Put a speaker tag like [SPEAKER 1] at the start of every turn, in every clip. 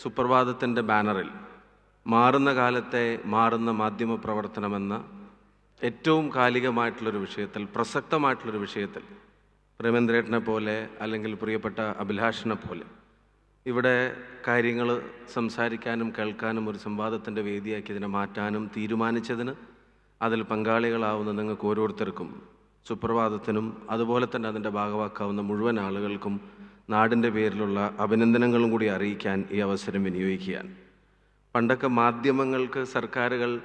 [SPEAKER 1] സുപ്രഭാതത്തിന്റെ ബാനറിൽ മാറുന്ന കാലത്തെ മാറുന്ന മാധ്യമ പ്രവർത്തനമെന്ന ഏറ്റവും കാലികമായിട്ടുള്ളൊരു വിഷയത്തിൽ പ്രസക്തമായിട്ടുള്ളൊരു വിഷയത്തിൽ പ്രേമേന്ദ്രേട്ടനെ പോലെ അല്ലെങ്കിൽ പ്രിയപ്പെട്ട അഭിലാഷിനെ പോലെ ഇവിടെ കാര്യങ്ങൾ സംസാരിക്കാനും കേൾക്കാനും ഒരു സംവാദത്തിന്റെ വേദിയാക്കി ഇതിനെ മാറ്റാനും തീരുമാനിച്ചതിന് അതിൽ പങ്കാളികളാവുന്ന നിങ്ങൾക്ക് ഓരോരുത്തർക്കും സുപ്രഭാതത്തിനും അതുപോലെ തന്നെ അതിന്റെ ഭാഗമാക്കാവുന്ന മുഴുവൻ ആളുകൾക്കും നാടിന്റെ പേരിലുള്ള അഭിനന്ദനങ്ങളും കൂടി അറിയിക്കാൻ ഈ അവസരം വിനിയോഗിക്കുകയാണ്. പണ്ടൊക്കെ മാധ്യമങ്ങൾക്ക് സർക്കാരുകൾ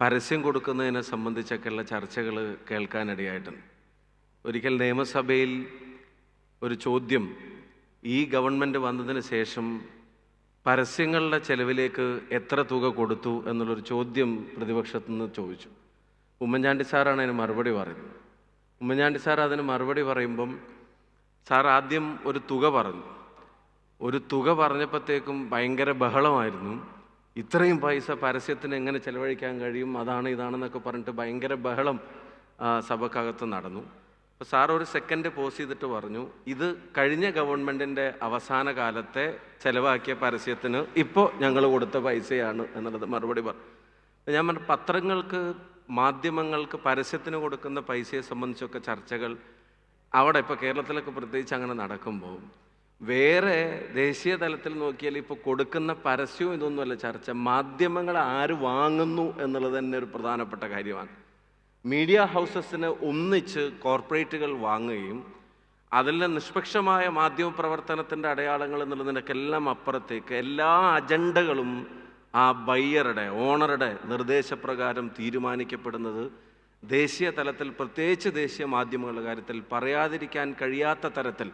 [SPEAKER 1] പരസ്യം കൊടുക്കുന്നതിനെ സംബന്ധിച്ചൊക്കെയുള്ള ചർച്ചകൾ കേൾക്കാനിടയായിട്ടുണ്ട്. ഒരിക്കൽ നിയമസഭയിൽ ഒരു ചോദ്യം ഈ ഗവൺമെന്റ് വന്നതിന് ശേഷം പരസ്യങ്ങളുടെ ചെലവിലേക്ക് എത്ര തുക കൊടുത്തു? എന്നുള്ളൊരു ചോദ്യം പ്രതിപക്ഷത്തു നിന്ന് ചോദിച്ചു. ഉമ്മൻചാണ്ടി സാറാണ് അതിന് മറുപടി പറയുന്നത്. ഉമ്മൻചാണ്ടി സാർ അതിന് മറുപടി പറയുമ്പം സാർ ആദ്യം ഒരു തുക പറഞ്ഞു. ഒരു തുക പറഞ്ഞപ്പോഴത്തേക്കും ഭയങ്കര ബഹളമായിരുന്നു. ഇത്രയും പൈസ പരസ്യത്തിന് എങ്ങനെ ചെലവഴിക്കാൻ കഴിയും? അതാണ് ഇതാണെന്നൊക്കെ പറഞ്ഞിട്ട് ഭയങ്കര ബഹളം സഭക്കകത്ത് നടന്നു. അപ്പോൾ സാർ ഒരു സെക്കൻഡ് പോസ് ചെയ്തിട്ട് പറഞ്ഞു ഇത് കഴിഞ്ഞ ഗവൺമെന്റിന്റെ അവസാന കാലത്തെ ചിലവാക്കിയ പരസ്യത്തിന് ഇപ്പോൾ ഞങ്ങൾ കൊടുത്ത പൈസയാണ് എന്നുള്ളത് മറുപടി പറഞ്ഞു ഞാൻ പറഞ്ഞു പത്രങ്ങൾക്ക് മാധ്യമങ്ങൾക്ക് പരസ്യത്തിന് കൊടുക്കുന്ന പൈസയെ സംബന്ധിച്ചൊക്കെ ചർച്ചകൾ അവിടെ ഇപ്പോൾ കേരളത്തിലൊക്കെ പ്രത്യേകിച്ച് അങ്ങനെ നടക്കുമ്പോൾ വേറെ ദേശീയ തലത്തിൽ നോക്കിയാൽ ഇപ്പോൾ കൊടുക്കുന്ന പരസ്യവും ഇതൊന്നുമല്ല ചർച്ച. മാധ്യമങ്ങൾ ആര് വാങ്ങുന്നു എന്നുള്ളത് തന്നെ ഒരു പ്രധാനപ്പെട്ട കാര്യമാണ്. മീഡിയ ഹൗസസിന് ഒന്നിച്ച് കോർപ്പറേറ്റുകൾ വാങ്ങുകയും അതിലെ നിഷ്പക്ഷമായ മാധ്യമ പ്രവർത്തനത്തിന്റെ അടയാളങ്ങൾ എന്നുള്ളതിനൊക്കെല്ലാം അപ്പുറത്തേക്ക് എല്ലാ അജണ്ടകളും ആ ബയ്യറുടെ ഓണറുടെ നിർദ്ദേശപ്രകാരം തീരുമാനിക്കപ്പെടുന്നത് ദേശീയ തലത്തിൽ പ്രത്യേകിച്ച് ദേശീയ മാധ്യമങ്ങളുടെ കാര്യത്തിൽ പറയാതിരിക്കാൻ കഴിയാത്ത തരത്തിൽ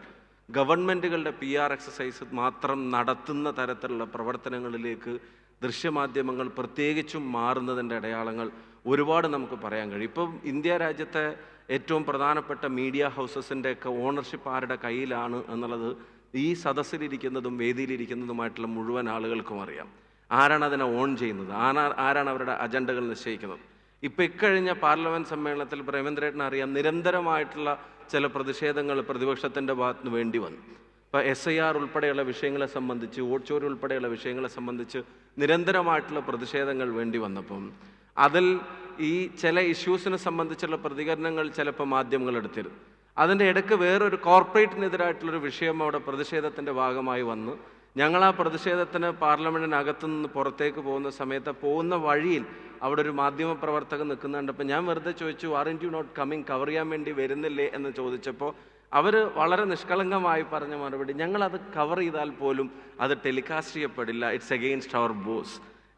[SPEAKER 1] ഗവൺമെന്റുകളുടെ പി ആർ എക്സസൈസ് മാത്രം നടത്തുന്ന തരത്തിലുള്ള പ്രവർത്തനങ്ങളിലേക്ക് ദൃശ്യമാധ്യമങ്ങൾ പ്രത്യേകിച്ചും മാറുന്നതിന്റെ അടയാളങ്ങൾ ഒരുപാട് നമുക്ക് പറയാൻ കഴിയും. ഇപ്പം ഇന്ത്യ രാജ്യത്തെ ഏറ്റവും പ്രധാനപ്പെട്ട മീഡിയ ഹൗസസിന്റെയൊക്കെ ഓണർഷിപ്പ് ആരുടെ കയ്യിലാണ് എന്നുള്ളത് ഈ സദസ്സിലിരിക്കുന്നതും വേദിയിലിരിക്കുന്നതുമായിട്ടുള്ള മുഴുവൻ ആളുകൾക്കും അറിയാം. ആരാണ് അതിനെ ഓൺ ചെയ്യുന്നത്? ആരാ ആരാണ് അവരുടെ അജണ്ടകൾ നിശ്ചയിക്കുന്നത്? ഇപ്പം ഇക്കഴിഞ്ഞ പാർലമെന്റ് സമ്മേളനത്തിൽ പ്രേമേന്ദ്രേട്ടൻ അറിയാം നിരന്തരമായിട്ടുള്ള ചില പ്രതിഷേധങ്ങൾ പ്രതിപക്ഷത്തിന്റെ ഭാഗത്ത് നിന്ന് വേണ്ടി വന്നു. ഇപ്പോൾ എസ് ഐ ആർ ഉൾപ്പെടെയുള്ള വിഷയങ്ങളെ സംബന്ധിച്ച് ഓട്ചോര് ഉൾപ്പെടെയുള്ള വിഷയങ്ങളെ സംബന്ധിച്ച് നിരന്തരമായിട്ടുള്ള പ്രതിഷേധങ്ങൾ വേണ്ടി വന്നപ്പം അതിൽ ഈ ചില ഇഷ്യൂസിനെ സംബന്ധിച്ചുള്ള പ്രതികരണങ്ങൾ ചിലപ്പോൾ മാധ്യമങ്ങൾ എടുത്തിരുന്നു. അതിന്റെ ഇടയ്ക്ക് വേറൊരു കോർപ്പറേറ്റിനെതിരായിട്ടുള്ളൊരു വിഷയം അവിടെ പ്രതിഷേധത്തിന്റെ ഭാഗമായി വന്ന്. ഞങ്ങൾ ആ പ്രതിഷേധത്തിന് പാർലമെന്റിനകത്തു നിന്ന് പുറത്തേക്ക് പോകുന്ന സമയത്ത് പോകുന്ന വഴിയിൽ അവിടെ ഒരു മാധ്യമ പ്രവർത്തകൻ നിൽക്കുന്നുണ്ടപ്പോൾ ഞാൻ വെറുതെ ചോദിച്ചു in you not coming cover ചെയ്യാൻ വേണ്ടി വരുന്നില്ലേ? എന്ന് ചോദിച്ചപ്പോൾ അവർ വളരെ നിഷ്കളങ്കമായി പറഞ്ഞ മറുപടി ഞങ്ങളത് കവർ ചെയ്താൽ പോലും അത് ടെലികാസ്റ്റ് ചെയ്യപ്പെടില്ല. ഇറ്റ്സ് അഗെയിൻസ്റ്റ് അവർ ബോസ്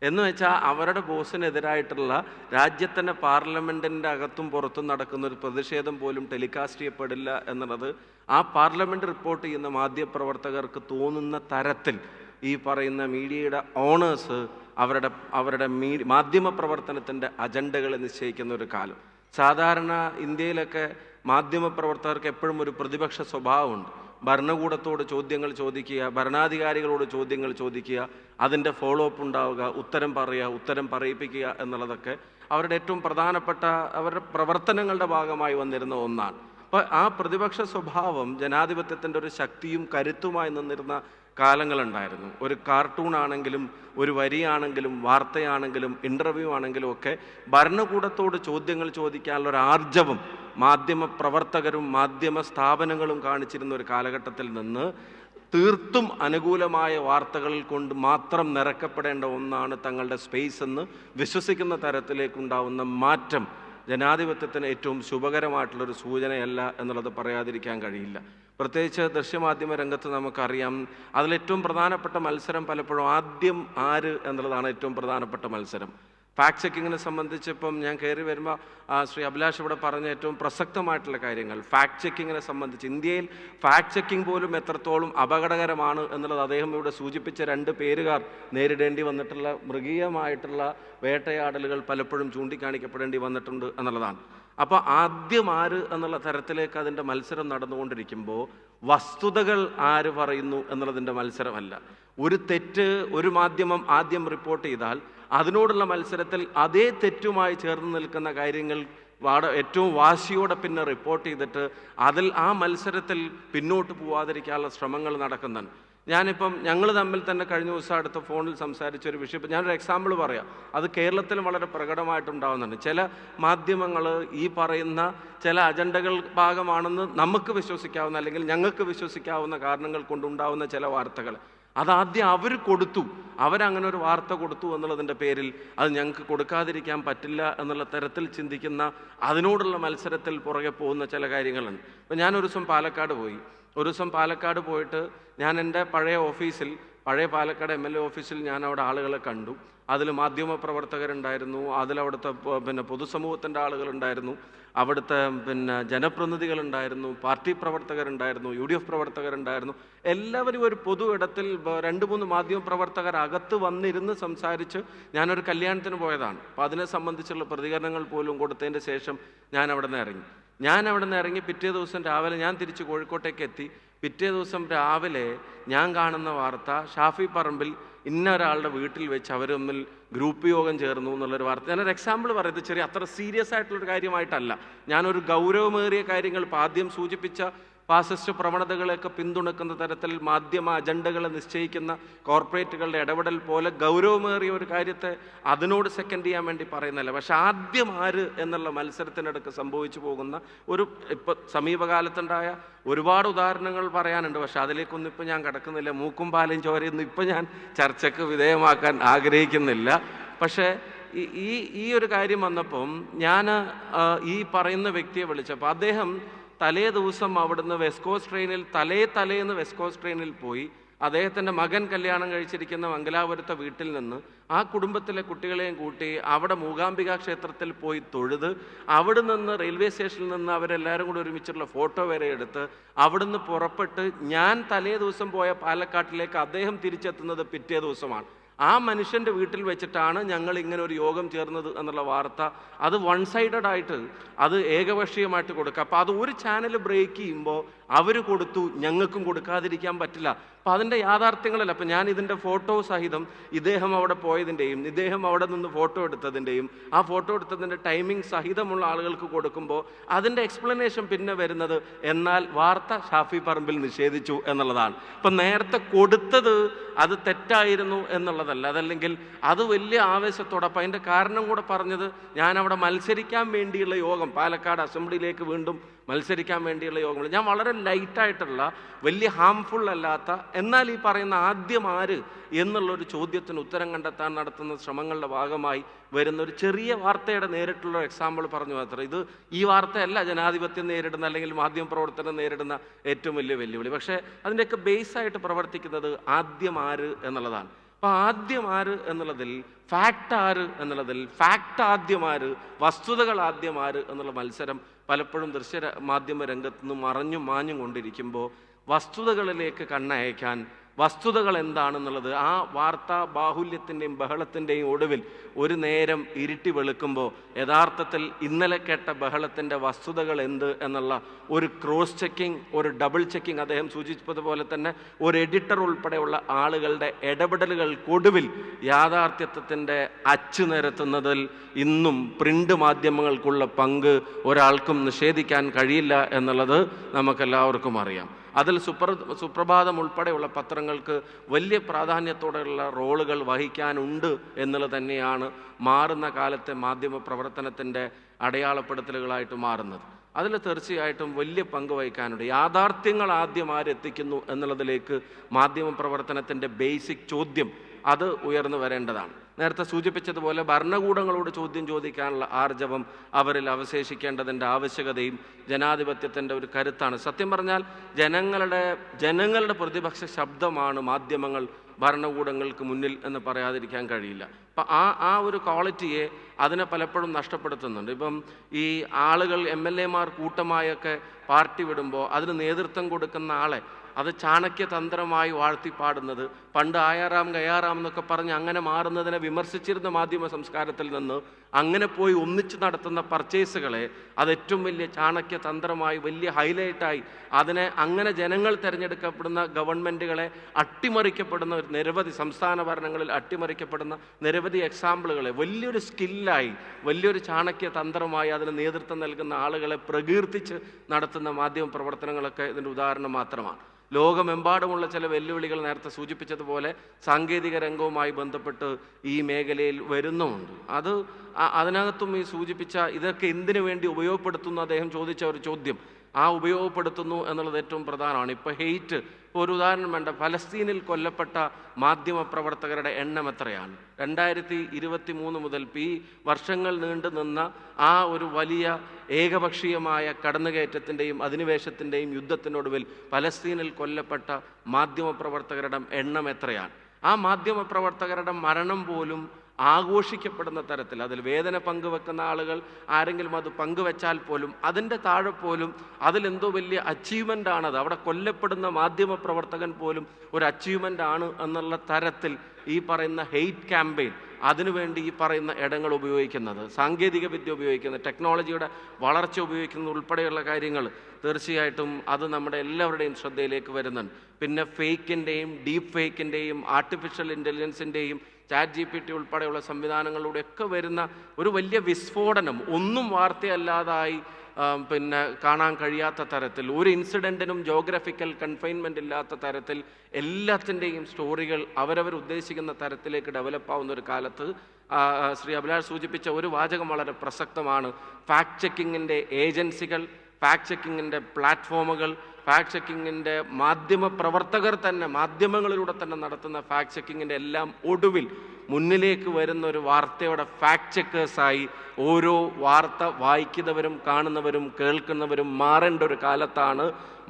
[SPEAKER 1] എന്ന് വെച്ചാൽ അവരുടെ ബോസിനെതിരായിട്ടുള്ള രാജ്യത്തിന്റെ പാർലമെന്റിന്റെ അകത്തും പുറത്തും നടക്കുന്ന ഒരു പ്രതിഷേധം പോലും ടെലികാസ്റ്റ് ചെയ്യപ്പെടില്ല എന്നുള്ളത് ആ പാർലമെന്റ് റിപ്പോർട്ട് ചെയ്യുന്ന മാധ്യമപ്രവർത്തകർക്ക് തോന്നുന്ന തരത്തിൽ ഈ പറയുന്ന മീഡിയയുടെ ഓണേഴ്സ് അവരുടെ അവരുടെ മീ മാധ്യമ പ്രവർത്തനത്തിന്റെ അജണ്ടകൾ നിശ്ചയിക്കുന്ന ഒരു കാലം. സാധാരണ ഇന്ത്യയിലൊക്കെ മാധ്യമപ്രവർത്തകർക്ക് എപ്പോഴും ഒരു പ്രതിപക്ഷ സ്വഭാവമുണ്ട്. ഭരണകൂടത്തോട് ചോദ്യങ്ങൾ ചോദിക്കുക ഭരണാധികാരികളോട് ചോദ്യങ്ങൾ ചോദിക്കുക അതിന്റെ ഫോളോ അപ്പ് ഉണ്ടാവുക ഉത്തരം പറയുക ഉത്തരം പറയിപ്പിക്കുക എന്നുള്ളതൊക്കെ അവരുടെ ഏറ്റവും പ്രധാനപ്പെട്ട അവരുടെ പ്രവർത്തനങ്ങളുടെ ഭാഗമായി വന്നിരുന്ന ഒന്നാണ്. അപ്പോൾ ആ പ്രതിപക്ഷ സ്വഭാവം ജനാധിപത്യത്തിന്റെ ഒരു ശക്തിയും കരുത്തുമായി നിന്നിരുന്ന കാലങ്ങളുണ്ടായിരുന്നു. ഒരു കാർട്ടൂൺ ആണെങ്കിലും ഒരു വരിയാണെങ്കിലും വാർത്തയാണെങ്കിലും ഇന്റർവ്യൂ ആണെങ്കിലും ഒക്കെ ഭരണകൂടത്തോട് ചോദ്യങ്ങൾ ചോദിക്കാനുള്ള ഒരു ആർജവം മാധ്യമ പ്രവർത്തകരും മാധ്യമ സ്ഥാപനങ്ങളും കാണിച്ചിരുന്ന ഒരു കാലഘട്ടത്തിൽ നിന്ന് തീർത്തും അനുകൂലമായ വാർത്തകൾ കൊണ്ട് മാത്രം നിറക്കപ്പെടേണ്ട ഒന്നാണ് തങ്ങളുടെ സ്പേസ് എന്ന് വിശ്വസിക്കുന്ന തരത്തിലേക്കുണ്ടാവുന്ന മാറ്റം. ജനാധിപത്യത്തിന് ഏറ്റവും ശുഭകരമായിട്ടുള്ളൊരു സൂചനയല്ല എന്നുള്ളത് പറയാതിരിക്കാൻ കഴിയില്ല. പ്രത്യേകിച്ച് ദൃശ്യമാധ്യമ രംഗത്ത് നമുക്കറിയാം അതിലേറ്റവും പ്രധാനപ്പെട്ട മത്സരം പലപ്പോഴും ആദ്യം ആര് എന്നുള്ളതാണ് ഏറ്റവും പ്രധാനപ്പെട്ട മത്സരം. ഫാക്ട് ചെക്കിങ്ങിനെ സംബന്ധിച്ചിപ്പം ഞാൻ കയറി വരുമ്പോൾ ശ്രീ അഭിലാഷ് ഇവിടെ പറഞ്ഞ ഏറ്റവും പ്രസക്തമായിട്ടുള്ള കാര്യങ്ങൾ. ഫാക്ട് ചെക്കിങ്ങിനെ സംബന്ധിച്ച്. ഇന്ത്യയിൽ ഫാക്ട് ചെക്കിംഗ് പോലും എത്രത്തോളം അപകടകരമാണ് എന്നുള്ളത് അദ്ദേഹം ഇവിടെ സൂചിപ്പിച്ച രണ്ട് പേരുകാർ നേരിടേണ്ടി വന്നിട്ടുള്ള മൃഗീയമായിട്ടുള്ള വേട്ടയാടലുകൾ പലപ്പോഴും ചൂണ്ടിക്കാണിക്കപ്പെടേണ്ടി വന്നിട്ടുണ്ട് എന്നുള്ളതാണ്. അപ്പോൾ ആദ്യം ആര് എന്നുള്ള തരത്തിലേക്ക് അതിന്റെ മത്സരം നടന്നുകൊണ്ടിരിക്കുമ്പോൾ വസ്തുതകൾ ആര് പറയുന്നു എന്നുള്ളതിന്റെ മത്സരമല്ല. ഒരു തെറ്റ് ഒരു മാധ്യമം ആദ്യം റിപ്പോർട്ട് ചെയ്താൽ അതിനോടുള്ള മത്സരത്തിൽ അതേ തെറ്റുമായി ചേർന്ന് നിൽക്കുന്ന കാര്യങ്ങൾ വാട ഏറ്റവും വാശിയോടെ പിന്നെ റിപ്പോർട്ട് ചെയ്തിട്ട് അതിൽ ആ മത്സരത്തിൽ പിന്നോട്ട് പോവാതിരിക്കാനുള്ള ശ്രമങ്ങൾ നടക്കുന്നുണ്ട്. ഞാനിപ്പം ഞങ്ങൾ തമ്മിൽ തന്നെ കഴിഞ്ഞ ദിവസം അടുത്ത ഫോണിൽ സംസാരിച്ച ഒരു വിഷയം ഞാനൊരു എക്സാമ്പിൾ പറയാം. അത് കേരളത്തിൽ വളരെ പ്രകടമായിട്ടുണ്ടാവുന്നുണ്ട്. ചില മാധ്യമങ്ങൾ ഈ പറയുന്ന ചില അജണ്ടകൾ ഭാഗമാണെന്ന് നമുക്ക് വിശ്വസിക്കാവുന്ന അല്ലെങ്കിൽ ഞങ്ങൾക്ക് വിശ്വസിക്കാവുന്ന കാരണങ്ങൾ കൊണ്ടുണ്ടാവുന്ന ചില വാർത്തകൾ. അതാദ്യം അവർ കൊടുത്തു. അവരങ്ങനെ ഒരു വാർത്ത കൊടുത്തു എന്നുള്ളതിന്റെ പേരിൽ അത് ഞങ്ങൾക്ക് കൊടുക്കാതിരിക്കാൻ പറ്റില്ല എന്നുള്ള തരത്തിൽ ചിന്തിക്കുന്ന അതിനോടുള്ള മത്സരത്തിൽ പുറകെ പോകുന്ന ചില കാര്യങ്ങളുണ്ട്. ഞാൻ ഒരു ദിവസം പാലക്കാട് പോയി. ഒരു ദിവസം പാലക്കാട് പോയിട്ട് ഞാൻ എന്റെ പഴയ ഓഫീസിൽ പഴയ പാലക്കാട് എം എൽ എ ഓഫീസിൽ ഞാൻ അവിടെ ആളുകളെ കണ്ടു. അതിൽ മാധ്യമ പ്രവർത്തകരുണ്ടായിരുന്നു അതിലവിടുത്തെ പിന്നെ പൊതുസമൂഹത്തിന്റെ ആളുകളുണ്ടായിരുന്നു അവിടുത്തെ പിന്നെ ജനപ്രതിനിധികളുണ്ടായിരുന്നു പാർട്ടി പ്രവർത്തകരുണ്ടായിരുന്നു യു ഡി എഫ് പ്രവർത്തകരുണ്ടായിരുന്നു. എല്ലാവരും ഒരു പൊതു ഇടത്തിൽ രണ്ട് മൂന്ന് മാധ്യമ പ്രവർത്തകർ അകത്ത് വന്നിരുന്ന് സംസാരിച്ച് ഞാനൊരു കല്യാണത്തിന് പോയതാണ്. അപ്പോൾ അതിനെ സംബന്ധിച്ചുള്ള പ്രതികരണങ്ങൾ പോലും കൊടുത്തതിന്റെ ശേഷം ഞാൻ അവിടെ നിന്ന് ഇറങ്ങി. ഞാൻ അവിടെ നിന്ന് ഇറങ്ങി പിറ്റേ ദിവസം രാവിലെ ഞാൻ തിരിച്ച് കോഴിക്കോട്ടേക്ക് എത്തി. പിറ്റേ ദിവസം രാവിലെ ഞാൻ കാണുന്ന വാർത്ത ഷാഫി പറമ്പിൽ ഇന്ന ഒരാളുടെ വീട്ടിൽ വെച്ച് തമ്മിൽ ഗ്രൂപ്പ് യോഗം ചേർന്നു എന്നുള്ളൊരു വാർത്ത. ഞാനൊരു എക്സാമ്പിൾ പറയുന്നത് ചെറിയ അത്ര സീരിയസ് ആയിട്ടുള്ളൊരു കാര്യമായിട്ടല്ല. ഞാനൊരു ഗൗരവമേറിയ കാര്യങ്ങൾ ആദ്യം സൂചിപ്പിച്ച ഫാസിസ്റ്റ് പ്രവണതകളെയൊക്കെ പിന്തുണക്കുന്ന തരത്തിൽ മാധ്യമ അജണ്ടകളെ നിശ്ചയിക്കുന്ന കോർപ്പറേറ്റുകളുടെ ഇടപെടൽ പോലെ ഗൗരവമേറിയ ഒരു കാര്യത്തെ അതിനോട് സെക്കൻഡ് ചെയ്യാൻ വേണ്ടി പറയുന്നില്ല പക്ഷെ ആദ്യം ആര് എന്നുള്ള മത്സരത്തിനിടക്ക് സംഭവിച്ചു പോകുന്ന ഒരു ഇപ്പം സമീപകാലത്തുണ്ടായ ഒരുപാട് ഉദാഹരണങ്ങൾ പറയാനുണ്ട്. പക്ഷെ അതിലേക്കൊന്നും ഇപ്പം ഞാൻ കിടക്കുന്നില്ല. മൂക്കും പാലും ചോരയൊന്നും ഇപ്പം ഞാൻ ചർച്ചയ്ക്ക് വിധേയമാക്കാൻ ആഗ്രഹിക്കുന്നില്ല. പക്ഷേ ഈ ഈ ഒരു കാര്യം വന്നപ്പം ഞാൻ ഈ പറയുന്ന വ്യക്തിയെ വിളിച്ചപ്പോൾ അദ്ദേഹം തലേ ദിവസം അവിടുന്ന് വെസ്റ്റ് കോസ്റ്റ് ട്രെയിനിൽ തലേ തലേന്ന് വെസ്കോസ് ട്രെയിനിൽ പോയി. അദ്ദേഹത്തിന്റെ മകൻ കല്യാണം കഴിച്ചിരിക്കുന്ന മംഗലാപുരത്തെ വീട്ടിൽ നിന്ന് ആ കുടുംബത്തിലെ കുട്ടികളെയും കൂട്ടി അവിടെ മൂകാംബിക ക്ഷേത്രത്തിൽ പോയി തൊഴുത് അവിടെ നിന്ന് റെയിൽവേ സ്റ്റേഷനിൽ നിന്ന് അവരെല്ലാവരും കൂടി ഒരുമിച്ചുള്ള ഫോട്ടോ വരെ എടുത്ത് അവിടുന്ന് പുറപ്പെട്ട് ഞാൻ തലേ ദിവസം പോയ പാലക്കാട്ടിലേക്ക് അദ്ദേഹം തിരിച്ചെത്തുന്നത് പിറ്റേ ദിവസമാണ്. ആ മനുഷ്യന്റെ വീട്ടിൽ വെച്ചിട്ടാണ് ഞങ്ങൾ ഇങ്ങനെ ഒരു യോഗം ചേർന്നത് എന്നുള്ള വാർത്ത അത് വൺ സൈഡഡ് ആയിട്ട് അത് ഏകപക്ഷീയമായിട്ട് കൊടുക്കുക. അപ്പോൾ അത് ഒരു ചാനൽ ബ്രേക്ക് ചെയ്യുമ്പോൾ അവർ കൊടുത്തു ഞങ്ങൾക്കും കൊടുക്കാതിരിക്കാൻ പറ്റില്ല. അപ്പം അതിന്റെ യാഥാർത്ഥ്യങ്ങളല്ല. അപ്പം ഞാൻ ഇതിന്റെ ഫോട്ടോ സഹിതം ഇദ്ദേഹം അവിടെ പോയതിന്റെയും ഇദ്ദേഹം അവിടെ നിന്ന് ഫോട്ടോ എടുത്തതിന്റെയും ആ ഫോട്ടോ എടുത്തതിന്റെ ടൈമിംഗ് സഹിതമുള്ള ആളുകൾക്ക് കൊടുക്കുമ്പോൾ അതിന്റെ എക്സ്പ്ലനേഷൻ പിന്നെ വരുന്നത് എന്നാൽ വാർത്ത ഷാഫി പറമ്പിൽ നിഷേധിച്ചു എന്നുള്ളതാണ്. ഇപ്പം നേരത്തെ കൊടുത്തത് അത് തെറ്റായിരുന്നു എന്നുള്ളതല്ല. അതല്ലെങ്കിൽ അത് വലിയ ആവേശത്തോടെ അപ്പം അതിന്റെ കാരണം കൂടെ പറഞ്ഞത് ഞാൻ അവിടെ മത്സരിക്കാൻ വേണ്ടിയുള്ള യോഗം പാലക്കാട് അസംബ്ലിയിലേക്ക് വീണ്ടും മത്സരിക്കാൻ വേണ്ടിയുള്ള യോഗങ്ങൾ. ഞാൻ വളരെ ലൈറ്റായിട്ടുള്ള വലിയ ഹാംഫുൾ അല്ലാത്ത എന്നാൽ ഈ പറയുന്ന ആദ്യം ആര് എന്നുള്ളൊരു ചോദ്യത്തിന് ഉത്തരം കണ്ടെത്താൻ നടത്തുന്ന ശ്രമങ്ങളുടെ ഭാഗമായി വരുന്ന ഒരു ചെറിയ വാർത്തയുടെ നേരിട്ടുള്ള എക്സാമ്പിൾ പറഞ്ഞു മാത്രം. ഇത് ഈ വാർത്തയല്ല ജനാധിപത്യം നേരിടുന്ന അല്ലെങ്കിൽ മാധ്യമ പ്രവർത്തനം നേരിടുന്ന ഏറ്റവും വലിയ വെല്ലുവിളി. പക്ഷേ അതിന്റെയൊക്കെ ബേസായിട്ട് പ്രവർത്തിക്കുന്നത് ആദ്യം ആര് എന്നുള്ളതാണ്. അപ്പോൾ ആദ്യം ആര് എന്നുള്ളതിൽ ഫാക്റ്റ് ആര് എന്നുള്ളതിൽ ഫാക്ട് ആദ്യം ആര് വസ്തുതകൾ ആദ്യം ആര് എന്നുള്ള മത്സരം പലപ്പോഴും ദൃശ്യ മാധ്യമ രംഗത്ത് നിന്ന് മറഞ്ഞും മാഞ്ഞും കൊണ്ടിരിക്കുമ്പോൾ വസ്തുതകളിലേക്ക് കണ്ണയക്കാൻ വസ്തുതകൾ എന്താണെന്നുള്ളത് ആ വാർത്താ ബാഹുല്യത്തിന്റെയും ബഹളത്തിന്റെയും ഒടുവിൽ ഒരു നേരം ഇരുട്ടി വെളുക്കുമ്പോൾ യഥാർത്ഥത്തിൽ ഇന്നലെ കേട്ട ബഹളത്തിന്റെ വസ്തുതകൾ എന്ത് എന്നുള്ള ഒരു ക്രോസ് ചെക്കിംഗ് ഒരു ഡബിൾ ചെക്കിംഗ് അദ്ദേഹം സൂചിപ്പിച്ചതുപോലെ തന്നെ ഒരു എഡിറ്റർ ഉൾപ്പെടെയുള്ള ആളുകളുടെ ഇടപെടലുകൾക്കൊടുവിൽ യാഥാർത്ഥ്യത്വത്തിന്റെ അച്ചു നിരത്തുന്നതിൽ ഇന്നും പ്രിന്റ് മാധ്യമങ്ങൾക്കുള്ള പങ്ക് ഒരാൾക്കും നിഷേധിക്കാൻ കഴിയില്ല എന്നുള്ളത് നമുക്കെല്ലാവർക്കും അറിയാം. അതിൽ സുപ്ര സുപ്രഭാതം ഉൾപ്പെടെയുള്ള പത്രങ്ങൾക്ക് വലിയ പ്രാധാന്യത്തോടെയുള്ള റോളുകൾ വഹിക്കാനുണ്ട് എന്നുള്ളത് തന്നെയാണ് മാറുന്ന കാലത്തെ മാധ്യമ പ്രവർത്തനത്തിന്റെ അടയാളപ്പെടുത്തലുകളായിട്ട് മാറുന്നത്. അതിൽ തീർച്ചയായിട്ടും വലിയ പങ്ക് വഹിക്കാനുണ്ട്. യാഥാർത്ഥ്യങ്ങൾ ആദ്യം ആരെത്തിക്കുന്നു എന്നുള്ളതിലേക്ക് മാധ്യമ പ്രവർത്തനത്തിന്റെ ബേസിക് ചോദ്യം അത് ഉയർന്നു വരേണ്ടതാണ്. നേരത്തെ സൂചിപ്പിച്ചതുപോലെ ഭരണകൂടങ്ങളോട് ചോദ്യം ചോദിക്കാനുള്ള ആർജവം അവരിൽ അവശേഷിക്കേണ്ടതിന്റെ ആവശ്യകതയും ജനാധിപത്യത്തിന്റെ ഒരു കരുത്താണ്. സത്യം പറഞ്ഞാൽ ജനങ്ങളുടെ ജനങ്ങളുടെ പ്രതിപക്ഷ ശബ്ദമാണ് മാധ്യമങ്ങൾ ഭരണകൂടങ്ങൾക്ക് മുന്നിൽ എന്ന് പറയാതിരിക്കാൻ കഴിയില്ല. അപ്പം ആ ആ ഒരു ക്വാളിറ്റിയെ അതിനെ പലപ്പോഴും നഷ്ടപ്പെടുത്തുന്നുണ്ട്. ഇപ്പം ഈ ആളുകൾ എം എൽ എമാർ കൂട്ടമായൊക്കെ പാർട്ടി വിടുമ്പോൾ അതിന് നേതൃത്വം കൊടുക്കുന്ന ആളെ അത് ചാണക്യതന്ത്രമായി വാഴ്ത്തിപ്പാടുന്നത്. പണ്ട് ആയാറാം കയ്യാറാം എന്നൊക്കെ പറഞ്ഞ് അങ്ങനെ മാറുന്നതിനെ വിമർശിച്ചിരുന്ന മാധ്യമ സംസ്കാരത്തിൽ നിന്ന് അങ്ങനെ പോയി ഒന്നിച്ച് നടത്തുന്ന പർച്ചേസുകളെ അത് ഏറ്റവും വലിയ ചാണക്യതന്ത്രമായി വലിയ ഹൈലൈറ്റായി അതിനെ അങ്ങനെ ജനങ്ങൾ തിരഞ്ഞെടുക്കപ്പെടുന്ന ഗവൺമെന്റുകളെ അട്ടിമറിക്കപ്പെടുന്ന ഒരു നിരവധി സംസ്ഥാന ഭരണങ്ങളിൽ അട്ടിമറിക്കപ്പെടുന്ന നിരവധി എക്സാമ്പിളുകളെ വലിയൊരു സ്കില്ലായി വലിയൊരു ചാണക്യതന്ത്രമായി അതിന് നേതൃത്വം നൽകുന്ന ആളുകളെ പ്രകീർത്തിച്ച് നടത്തുന്ന മാധ്യമ പ്രവർത്തനങ്ങളൊക്കെ ഇതിന്റെ ഉദാഹരണം മാത്രമാണ്. ലോകമെമ്പാടുമുള്ള ചില വെല്ലുവിളികൾ നേരത്തെ സൂചിപ്പിച്ചതുപോലെ സാങ്കേതിക രംഗവുമായി ബന്ധപ്പെട്ട് ഈ മേഖലയിൽ വരുന്നുമുണ്ട്. അത് അതിനകത്തും ഈ സൂചിപ്പിച്ച ഇതൊക്കെ എന്തിനു വേണ്ടി ഉപയോഗപ്പെടുത്തുന്നു അദ്ദേഹം ചോദിച്ച ഒരു ചോദ്യം. ആ ഉപയോഗപ്പെടുത്തുന്നു എന്നുള്ളത് ഏറ്റവും പ്രധാനമാണ്. ഇപ്പോൾ ഹെയ്റ്റ് ഒരു ഉദാഹരണം വേണ്ട. ഫലസ്തീനിൽ കൊല്ലപ്പെട്ട മാധ്യമപ്രവർത്തകരുടെ എണ്ണം എത്രയാണ്? രണ്ടായിരത്തി ഇരുപത്തി മൂന്ന് മുതൽ പി വർഷങ്ങൾ നീണ്ടു നിന്ന ആ ഒരു വലിയ ഏകപക്ഷീയമായ കടന്നുകയറ്റത്തിന്റെയും അധിനിവേശത്തിന്റെയും യുദ്ധത്തിനൊടുവിൽ ഫലസ്തീനിൽ കൊല്ലപ്പെട്ട മാധ്യമ പ്രവർത്തകരുടെ എണ്ണം എത്രയാണ്? ആ മാധ്യമ പ്രവർത്തകരുടെ മരണം പോലും ആഘോഷിക്കപ്പെടുന്ന തരത്തിൽ അതിൽ വേദന പങ്കുവെക്കുന്ന ആളുകൾ ആരെങ്കിലും അത് പങ്കുവെച്ചാൽ പോലും അതിന്റെ താഴെ പോലും അതിലെന്തോ വലിയ അച്ചീവ്മെന്റ് ആണത്. അവിടെ കൊല്ലപ്പെടുന്ന മാധ്യമ പ്രവർത്തകൻ പോലും ഒരു അച്ചീവ്മെന്റ് ആണ് എന്നുള്ള തരത്തിൽ ഈ പറയുന്ന ഹെയ്റ്റ് ക്യാമ്പയിൻ അതിനുവേണ്ടി ഈ പറയുന്ന ഇടങ്ങൾ ഉപയോഗിക്കുന്നത് സാങ്കേതിക വിദ്യ ഉപയോഗിക്കുന്നത് ടെക്നോളജിയുടെ വളർച്ച ഉപയോഗിക്കുന്നത് ഉൾപ്പെടെയുള്ള കാര്യങ്ങൾ തീർച്ചയായിട്ടും അത് നമ്മുടെ എല്ലാവരുടെയും ശ്രദ്ധയിലേക്ക് വരുന്നുണ്ട്. പിന്നെ ഫേക്കിന്റെയും ഡീപ്പ് ഫേക്കിന്റെയും ആർട്ടിഫിഷ്യൽ ഇന്റലിജൻസിന്റെയും ചാറ്റ് ജി പി ടി ഉൾപ്പെടെയുള്ള സംവിധാനങ്ങളിലൂടെയൊക്കെ വരുന്ന ഒരു വലിയ വിസ്ഫോടനം ഒന്നും വാർത്തയല്ലാതായി പിന്നെ കാണാൻ കഴിയാത്ത തരത്തിൽ ഒരു ഇൻസിഡന്റിനും ജോഗ്രഫിക്കൽ കൺഫൈൻമെന്റ് ഇല്ലാത്ത തരത്തിൽ എല്ലാത്തിന്റെയും സ്റ്റോറികൾ അവരവർ ഉദ്ദേശിക്കുന്ന തരത്തിലേക്ക് ഡെവലപ്പ് ആവുന്ന ഒരു കാലത്ത് ശ്രീ അഭിലാഷ് സൂചിപ്പിച്ച ഒരു വാചകം വളരെ പ്രസക്തമാണ്. ഫാക്ട് ചെക്കിങ്ങിന്റെ ഏജൻസികൾ ഫാക്ട് ചെക്കിങ്ങിന്റെ പ്ലാറ്റ്ഫോമുകൾ ഫാക്ട് ചെക്കിങ്ങിന്റെ മാധ്യമ പ്രവർത്തകർ തന്നെ മാധ്യമങ്ങളിലൂടെ തന്നെ നടത്തുന്ന ഫാക്ട് ചെക്കിങ്ങിന്റെ എല്ലാം ഒടുവിൽ മുന്നിലേക്ക് വരുന്ന ഒരു വാർത്തയുടെ ഫാക്ട് ചെക്കേഴ്സായി ഓരോ വാർത്ത വായിക്കുന്നവരും കാണുന്നവരും കേൾക്കുന്നവരും മാറേണ്ട ഒരു കാലത്താണ്.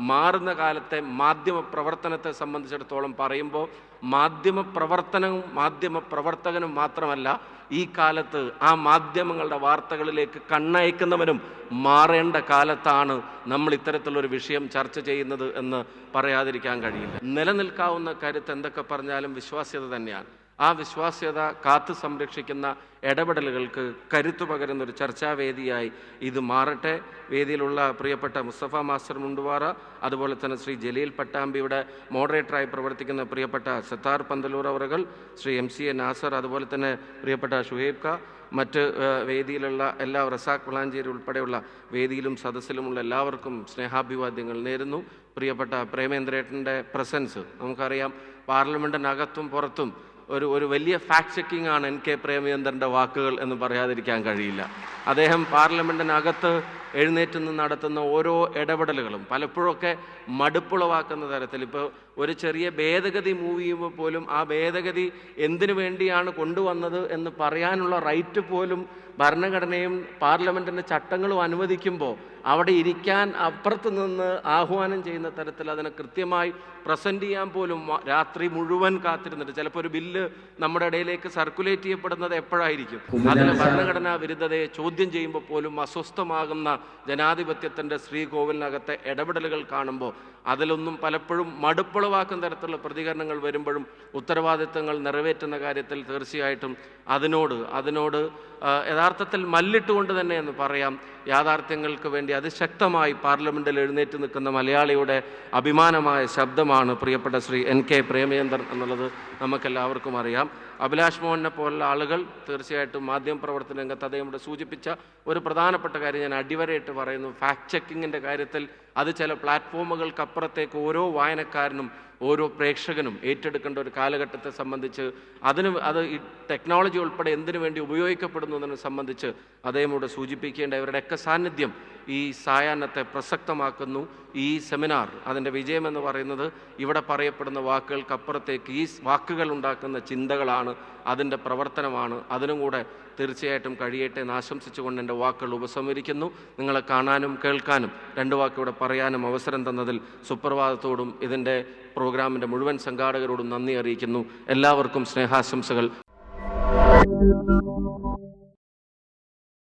[SPEAKER 1] മാറുന്ന കാലത്തെ മാധ്യമ പ്രവർത്തനത്തെ സംബന്ധിച്ചിടത്തോളം പറയുമ്പോൾ മാധ്യമ പ്രവർത്തനവും മാധ്യമ പ്രവർത്തകനും മാത്രമല്ല ഈ കാലത്ത് ആ മാധ്യമങ്ങളുടെ വാർത്തകളിലേക്ക് കണ്ണയക്കുന്നവനും മാറേണ്ട കാലത്താണ് നമ്മൾ ഇത്തരത്തിലൊരു വിഷയം ചർച്ച ചെയ്യുന്നത് എന്ന് പറയാതിരിക്കാൻ കഴിയില്ല. നിലനിൽക്കാവുന്ന കരുത്ത് എന്തൊക്കെ പറഞ്ഞാലും വിശ്വാസ്യത തന്നെയാണ്. ആ വിശ്വാസ്യത കാത്തു സംരക്ഷിക്കുന്ന ഇടപെടലുകൾക്ക് കരുത്തു പകരുന്ന ഒരു ചർച്ചാവേദിയായി ഇത് മാറട്ടെ. വേദിയിലുള്ള പ്രിയപ്പെട്ട മുസ്തഫ മാസ്റ്റർ മുണ്ടുവാറ അതുപോലെ തന്നെ ശ്രീ ജലീൽ പട്ടാമ്പിയുടെ മോഡറേറ്ററായി പ്രവർത്തിക്കുന്ന പ്രിയപ്പെട്ട സത്താർ പന്തലൂർ അവറുകൾ Shri M C A Nasar അതുപോലെ തന്നെ പ്രിയപ്പെട്ട ഷുഹൈബ് ഖാ മറ്റ് വേദിയിലുള്ള എല്ലാ റസാഖ് വളാഞ്ചേരി ഉൾപ്പെടെയുള്ള വേദിയിലും സദസ്സിലുമുള്ള എല്ലാവർക്കും സ്നേഹാഭിവാദ്യങ്ങൾ നേരുന്നു. പ്രിയപ്പെട്ട പ്രേമേന്ദ്രേട്ടന്റെ പ്രസൻസ് നമുക്കറിയാം. പാർലമെന്റിനകത്തും പുറത്തും ഒരു ഒരു വലിയ ഫാക്ട് ചെക്കിംഗ് ആണ് എൻ കെ പ്രേമചന്ദ്രന്റെ വാക്കുകൾ എന്ന് പറയാതിരിക്കാൻ കഴിയില്ല. അദ്ദേഹം പാർലമെന്റിനകത്ത് എഴുന്നേറ്റ് നിന്ന് നടത്തുന്ന ഓരോ ഇടപെടലുകളും പലപ്പോഴൊക്കെ മടുപ്പുളവാക്കുന്ന തരത്തിൽ. ഇപ്പോൾ ഒരു ചെറിയ ഭേദഗതി മൂവ് ചെയ്യുമ്പോൾ പോലും ആ ഭേദഗതി എന്തിനു വേണ്ടിയാണ് കൊണ്ടുവന്നത് എന്ന് പറയാനുള്ള റൈറ്റ് പോലും ഭരണഘടനയും പാർലമെന്റിന്റെ ചട്ടങ്ങളും അനുവദിക്കുമ്പോൾ അവിടെ ഇരിക്കാൻ അപ്പുറത്ത് നിന്ന് ആഹ്വാനം ചെയ്യുന്ന തരത്തിൽ അതിനെ കൃത്യമായി പ്രസന്റ് ചെയ്യാൻ പോലും രാത്രി മുഴുവൻ കാത്തിരുന്നിട്ട് ചിലപ്പോൾ ഒരു ബില്ല് നമ്മുടെ ഇടയിലേക്ക് സർക്കുലേറ്റ് ചെയ്യപ്പെടുന്നത് എപ്പോഴായിരിക്കും? അതിന് ഭരണഘടനാ വിരുദ്ധതയെ ചോദ്യം ചെയ്യുമ്പോൾ പോലും അസ്വസ്ഥമാകുന്ന ജനാധിപത്യത്തിന്റെ ശ്രീകോവിലിനകത്തെ ഇടപെടലുകൾ കാണുമ്പോൾ അതിലൊന്നും പലപ്പോഴും മടുപ്പുളവാക്കുന്ന തരത്തിലുള്ള പ്രതികരണങ്ങൾ വരുമ്പോഴും ഉത്തരവാദിത്തങ്ങൾ നിറവേറ്റുന്ന കാര്യത്തിൽ തീർച്ചയായിട്ടും അതിനോട് അതിനോട് യഥാർത്ഥത്തിൽ മല്ലിട്ടുകൊണ്ട് തന്നെ എന്ന് പറയാം. യാഥാർത്ഥ്യങ്ങൾക്ക് വേണ്ടി അതിശക്തമായി പാർലമെന്റിൽ എഴുന്നേറ്റ് നിൽക്കുന്ന മലയാളിയുടെ അഭിമാനമായ ശബ്ദമാണ് പ്രിയപ്പെട്ട ശ്രീ എൻ കെ പ്രേമചന്ദ്രൻ എന്നുള്ളത് നമുക്കെല്ലാവർക്കും അറിയാം. അഭിലാഷ് മോഹനെ പോലുള്ള ആളുകൾ തീർച്ചയായിട്ടും മാധ്യമ പ്രവർത്തന രംഗത്ത് അദ്ദേഹം ഇവിടെ സൂചിപ്പിച്ച ഒരു പ്രധാനപ്പെട്ട കാര്യം ഞാൻ അടിവരയിട്ട് പറയുന്നു. ഫാക്ട് ചെക്കിങ്ങിന്റെ കാര്യത്തിൽ അത് ചില പ്ലാറ്റ്ഫോമുകൾക്കപ്പുറത്തേക്ക് ഓരോ വായനക്കാരനും ഓരോ പ്രേക്ഷകനും ഏറ്റെടുക്കേണ്ട ഒരു കാലഘട്ടത്തെ സംബന്ധിച്ച് അതിന് അത് ഈ ടെക്നോളജി ഉൾപ്പെടെ എന്തിനു വേണ്ടി ഉപയോഗിക്കപ്പെടുന്നു എന്നതിനെ സംബന്ധിച്ച് അദ്ദേഹം ഇവിടെ സൂചിപ്പിക്കേണ്ട ഇവരുടെയൊക്കെ സാന്നിധ്യം ഈ സായാഹ്നത്തെ പ്രസക്തമാക്കുന്നു. ഈ സെമിനാർ അതിന്റെ വിജയമെന്ന് പറയുന്നത് ഇവിടെ പറയപ്പെടുന്ന വാക്കുകൾക്കപ്പുറത്തേക്ക് ഈ വാക്കുകൾ ഉണ്ടാക്കുന്ന ചിന്തകളാണ് അതിന്റെ പ്രവർത്തനമാണ് അതിനും കൂടെ തീർച്ചയായിട്ടും കഴിയട്ടെ എന്ന് ആശംസിച്ചുകൊണ്ട് എന്റെ വാക്കുകൾ ഉപസംഹരിക്കുന്നു. നിങ്ങളെ കാണാനും കേൾക്കാനും രണ്ട് വാക്കിവിടെ പറയാനും അവസരം തന്നതിൽ സുപ്രഭാതത്തോടും ഇതിന്റെ പ്രോഗ്രാമിന്റെ മുഴുവൻ സംഘാടകരോടും നന്ദി അറിയിക്കുന്നു. എല്ലാവർക്കും സ്നേഹാശംസകൾ.